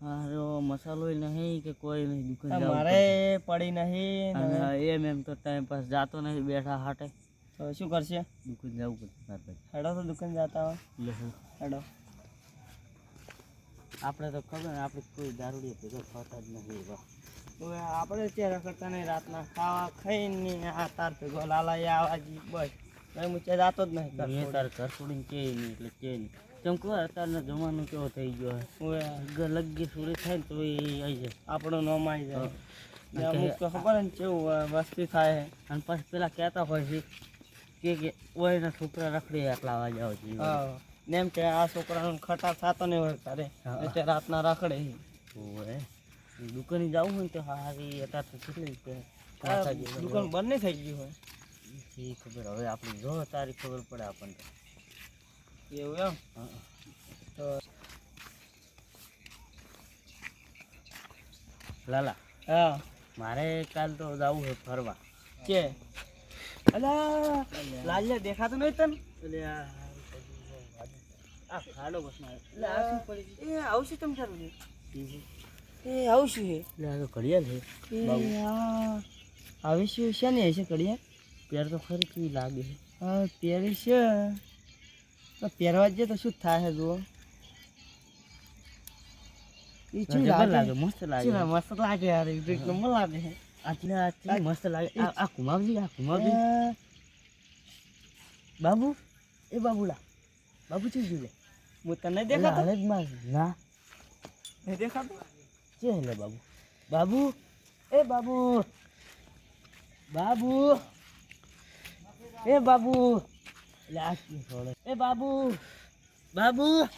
હારો મસાલો નહીં કે કોઈ નહીં દુકાન મારે પડી. નહીં એમ એમ તો ટાઈમ પાસ જાતો નહીં બેઠા હાટે. તો શું કરશે? દુકાન જવું પડશે મારે ભાઈ. હેડો તો દુકાન જતા હોય. હેડો. આપણે તો ખબર ને આપણે કોઈ દારૂડી ભેગો થતા જ નથી એવા. હવે આપણે ચેરા કરતા નહીં રાતના ખાવા ખાઈને આ તાર ભેગો લાલા આવા જી બસ હું ચે જાતો જ નહીં તાર ઘર છોડીને કે નહીં એટલે કે નહીં. કેમ કે અત્યારનો જમાનો કેવો થઈ ગયો હવે લગી સુરી થાય ને તો એ આવી જાય. આપણો નોમ આવી જાય. અમુક તો ખબર ને કેવું વસ્તી થાય અને પછી પેલા કહેતા હોય છે કે કે ઓયના છોકરા રખડી આટલા અવાજ આવે છે ને એમ કે આ છોકરાનો ખટાર થતો નહીં હોય તારે. એટલે રાતના રખડે. ઓય દુકાને જવું હોય તો હારી અત્યારે કેટલી દુકાન બંધ નહીં થઈ ગયું હોય. એ ખબર હવે આપણે જો તારી ખબર પડે આપણને. એવું એમ? તો લાલા હા. મારે કાલ તો જવું છે ફરવા. કે? અલા લાલ્ય દેખાતો નહીં તને? એટલે આ ખાડો બસ એટલે આ શું પડી એ આવશે તમ ચાલુ છે એ આવશું. છે આ તો ઘડિયાળ છે. આવી શું છે ને હશે કડિયા પેર તો ખરી કેવી લાગે છે? હા પહેરી છે. તો પહેરવા જઈએ તો શું થાય જુઓ એ શું લાગે? લાગે મસ્ત લાગે. મસ્ત લાગે યાર એક નંબર લાગે. છે આટલે આટલે મસ્ત લાગે. આ આ આ ઘુમાવજી બાબુ? એ બાબુલા. બાબુ ચી જુલે હું તને દેખાતો? હાલે જ માં ના. નહીં દેખાતો? છે લે બાબુ? બાબુ? એ બાબુ. બાબુ? એ બાબુ. શું એ બાબુ બાબુ.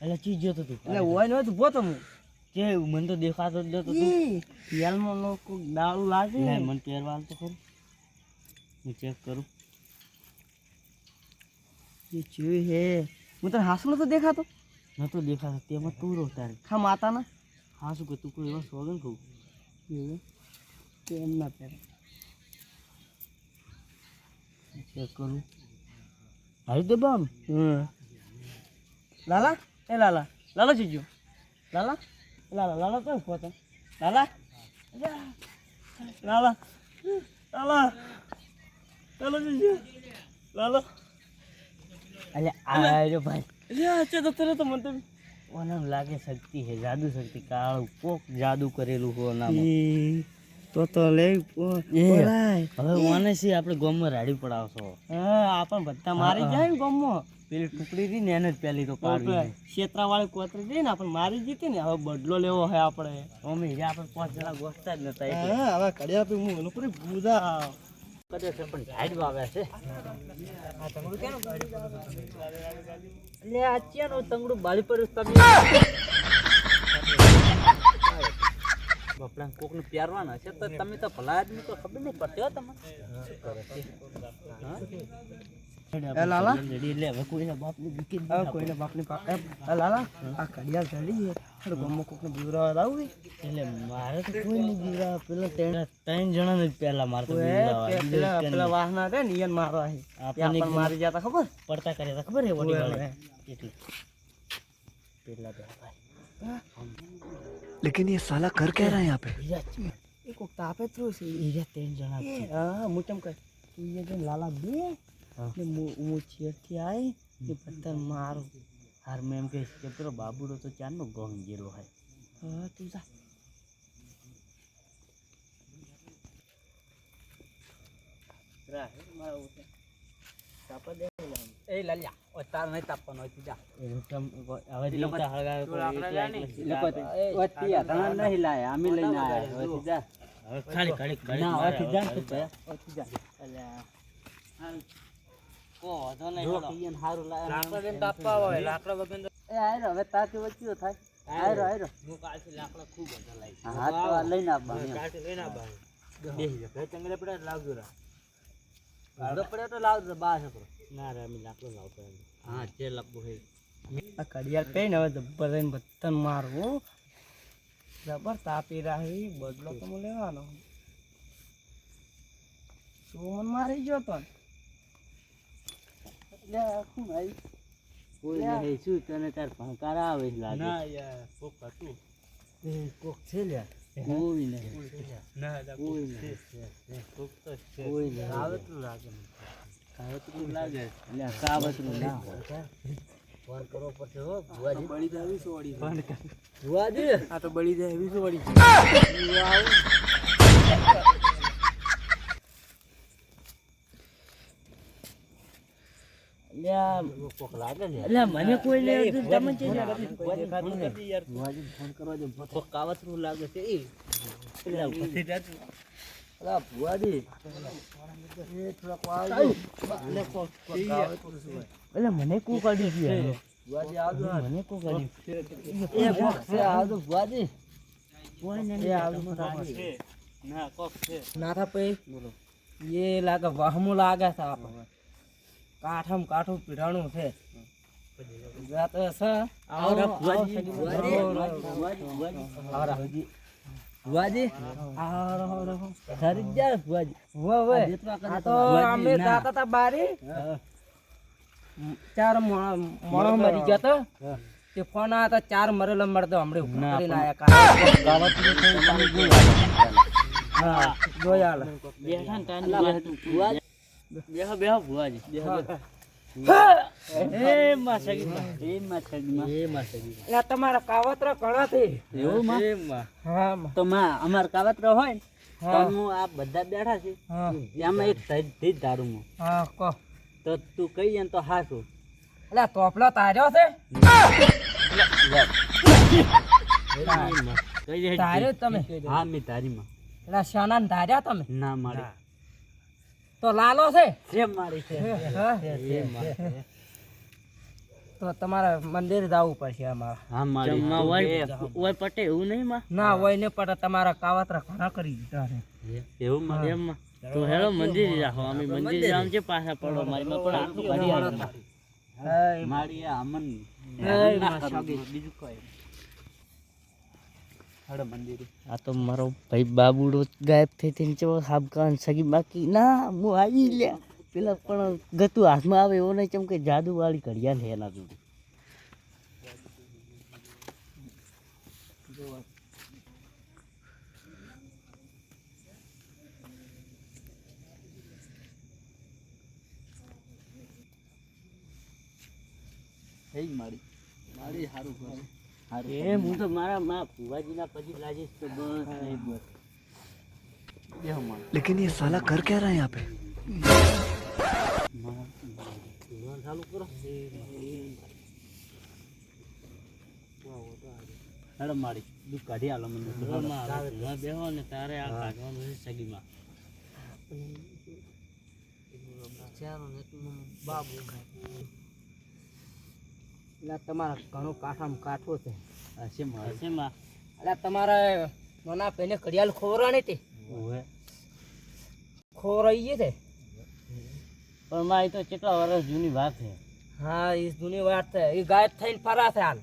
એટલે ચીજ જોતો તું. એટલે હોય ને તું પોતો હું કે મને તો દેખાતો જ નતો તું. પિયાલમાં લોકો દારૂ લાગે. ને મને પહેરવા તો ખરું. હું ચેક કરું. એ જોયું હે. હું તને હાસુ નતો દેખાતો? નતો દેખાતો. તેમાં તું રહો તારે. ખા માતાના? હાસુ કે તું કોઈ એવા સોગન કહું. એવું? તે ના પહેરે? ચેક કરું હારી દે બામ? લાલા? એ લાલા. લાલા જીજો લાલા? લાલા. લાલા તો પોતા લાલા. લાલા. લાલા. લાલા જીજો લાલા. અલે આયો ભાઈ. અલ્યા છે તો તને તો મને તો ઓનામ લાગે શક્તિ હે જાદુ શક્તિ કાળું કોક જાદુ કરેલું હો નામ તો તો લે એ. બોલાય હવે ઓને સી આપણે ગોમમાં રાડી પડાવશો. હા આપણ બધા મારી જાય ગોમમાં. ગમો પેલી ટુકડી હતી ને એને જ પેલી તો પાડવી. ક્ષેત્રા વાળી કોતરી જઈને આપણે મારી જીતી ને હવે બદલો લેવો હોય આપણે. મમ્મી જે આપણે પાંચ જણા ગોતતા જ નતા હવે કડિયા પી હું એનું પૂરી બુધા કદાચ છે. પણ ઝાડ વાવ્યા છે એટલે આ ચેનો તંગડું બાળી પર બાપડા કોકને પ્યારવાના છે તો તમે તો ભલા આદમી તો ખબર નહીં પડતી હો તમને. શું કરે છે? એ લાલા? એટલે હવે કોઈના બાપને બીકે હવે ના બાપની પા એ, આ લાલા આ કડિયા ચડી છે. ગમો કોકને બીવરાવા લાવું એટલે મારે તો કોઈ નહીં. પેલા ત્રણ ત્રણ જણાને જ પહેલા મારે તો પેલા પેલા વાહના રે ને ઈયન મારવા છે. આપણને આપણને મારી જાતા ખબર? પડતા કર્યા ખબર હે વડી ઓય, એટલે પેલા ભાઈ. लेकिन ये साला कर क्या रहा है यहाँ पे? एक ये जना हाँ मुचम कर। ये लाला ने हाँ। मु आए पत्थर हर मैम के बाबूड़ो तो चानो गोंग है। हाँ तू जा। रहा है उठे એ લાલ્યા. ઓ તાર નહીં તાપવાનો હોય જા. હવે જીવતા હળગાવે કોઈ એકલા એકલા નહીં લાયા અમે લઈને આવ્યા હવે ખાલી ખાલી ખાલી ના, ના હવે જા. તું જા. અલ્યા કો વાંધો નહીં હેડો. હારું લાકડા લઈને તાપવા હોય લાકડા વગર એ આયરો હવે તાતી વચ્ચે થાય. આયરો આયરો હું કાલથી લાકડા ખૂબ હા તો લઈને કાલથી લઈને જા પડે લાવજો રા. પડ્યો તો લાવજો બા છોકરો ના રે અમે લાકડો લાવતો હા જે લાવવું હોય. આ ઘડિયાળ પહેરીને હવે જબ્બર રહીને બતન મારવું જબર તાપી રહી બદલો તો હું લેવાનો. મને મારી ગયો તો. શું ભાઈ? કોઈ નહીં શું તને તાર ભણકાર આવે લાગે? ના યાર કોક હતું. એ કોક છે લ્યા. કોઈ નહીં ના ના કોઈ નહીં કોક તો છે કોઈ નહીં કાવતરું લાગે કાવતરું લાગે એટલે કાવતરું ના હોય ફોન કરવો પડશે હો ભુવાજી બળી જાય એવી સોડી. ભુવાજી આ તો બળી જાય એવી સોડી છે. લ્યા કોક લાગે લ્યા લ્યા મને કોઈ નહીં અડધું તમે છે લ્યા. કોઈ દેખાતું નથી યાર. ભુવાજીને ફોન કરવા દે કોક કાવતરું લાગે છે એ લ્યા, અલા ભુવાજી એ થોડાક આવજો એટલે કોક કોક કાવતરું છે ભાઈ. એટલે મને કોક કાઢી ગયું ભુવાજી આવજો મને કોક અડી એ કોક છે આવજો ભુવાજી. કોઈ નહીં આવજો છે. ના કોક છે. ના થા પઈ. એ લાગે વહમું લાગે છે આપણે. કાઠમ કાઠું પીડાણું છે. આ આ. ચાર મોણો મરી ગયા તો. તે ફોન આવ્યા તા ચાર મરેલા મળતો હમણે જોયું. બેહો બેહો ભુવાજી બેહો માં માં માં તમારા કાવતરા ઘણા છે એવું માં? હા માં. તો માં અમાર કાવતરો હોય ને હા. આ બધા બેઠા છે. એમાં એક હું. હા કહો તો તું કહીએ ને તો હાચું. એટલે તોપલો તાર્યો છે? તાર્યો તમે. હા મેં તારી માં એટલે શાના ધાર્યા તમે? ના મારી. તો લાલો છે? છે. મારી છે. તો તમારે મંદિર જવું પડશે અમારે. હા પટે એવું નહીં માં? ના હોય ને પટે તમારા કાવતરા ઘણા કરી દીધા છે. એવું માં એમ? તો હેલો મંદિર રાખો અમે મંદિર જામ છે પાછા પડો મારી માં પણ આટલું કરી મારી અમન બીજું કોઈ આ તો મારો ભાઈ બાબુડો ગાયબ થઈ થઈને ચો હાબકાન સગી બાકી. ના હું આવી લ્યા. પેલા પણ ગતું હાથમાં આવે એવો નહીં ચમ કે જાદુ વાળી ઘડિયાળ છે એના જોડે. થઈ મારી. મારી સારું કરે એ હું તો મારા માં ભુવાજીના પછી લાજીશ તો બસ નહીં બસ બેહો માં लेकिन ये साला कर क्या रहा है यहाँ पे ભગવાન ચાલુ કરો હેડો મારી દુઃખ કાઢી આલો મને બેહો ને તારે આ કાઢવાનું છે સગીમાં એટલે તમારા ઘણો કાઠામાં કાઠું છે. હશે માં હશે માં. એટલે તમારે નાના પેને ઘડિયાળ ખોરાણી હતી? ખોરાઈ છે? પણ માં એ તો કેટલા વર્ષ જૂની વાત છે. હા એ જૂની વાત છે. એ ગાયબ થઈને ફરા છે હાલ.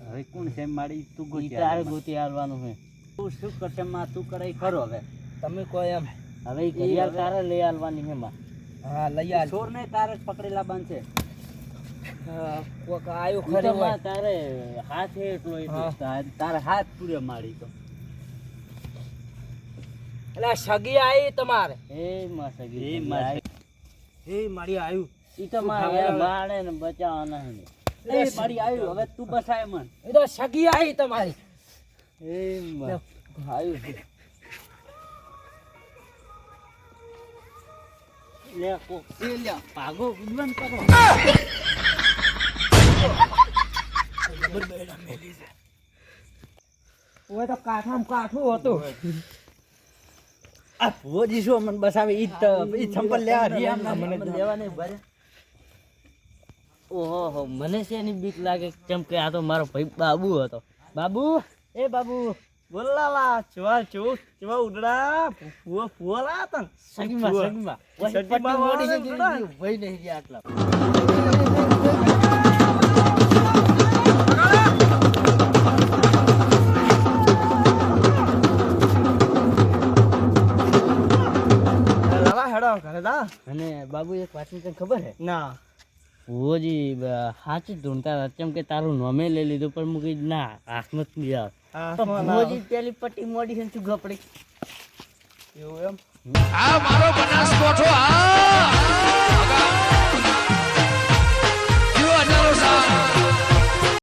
હવે કોણ છે મારી? તું ગોતી તારે ગોતી આલવાનું છે. તું શું કરશે માં? તું કરે ખરો હવે. તમે કોઈ એમ. હવે ઘડિયાળ તારે લઈ આવવાની છે માં. હા લઈ આલ. ચોર ને તારે જ પકડેલા બાંધ હા, કોક આયુ ખરે તારે હાથ એટલો એટલો તારે- હાથ પૂરે મારી તો. એટલે સગી આવી તમારે? એ માં સગી એ માં એ મારી આવ્યું ઈ તો મારે બાળે ને બચાવવાના હે એ મારી આવ્યું હવે તું બસાય મન. એ તો સગી આવી તમારી. એ માં. આવ્યું લે કોક. એ લે ભાગો વિદ્વાન કરો. ઓય તો કાઠામાં કાઠું હતું આ ભુવોજી શું મને બસાવે ઈ ઈ ચંપલ લેવા રહ્યા મને લેવા નહીં ભરે ઓહો હો મને છે એની બીક લાગે કેમ કે આ તો મારો ભાઈ બાબુ હતો બાબુ એ બાબુ બોલાલા ચવા ચો ચવા ઉડડા ફુવા ફુવા લા તન સગીમાં સગીમાં સગીમાં ભાઈ નહીં ગયા આટલા હેડો ઘરે દા અને બાબુ એક વાતની તને ખબર હે? ના. ઓજી હાચી ઢૂંઢતા હતા કેમ કે તારું નામે લઈ લીધું પણ મૂકી કીધું ના આસમત નહીં આવે તો પેલી પટ્ટી મોડી છે ને ગપડી. એવું એમ? આ મારો બનાસકોઠો આ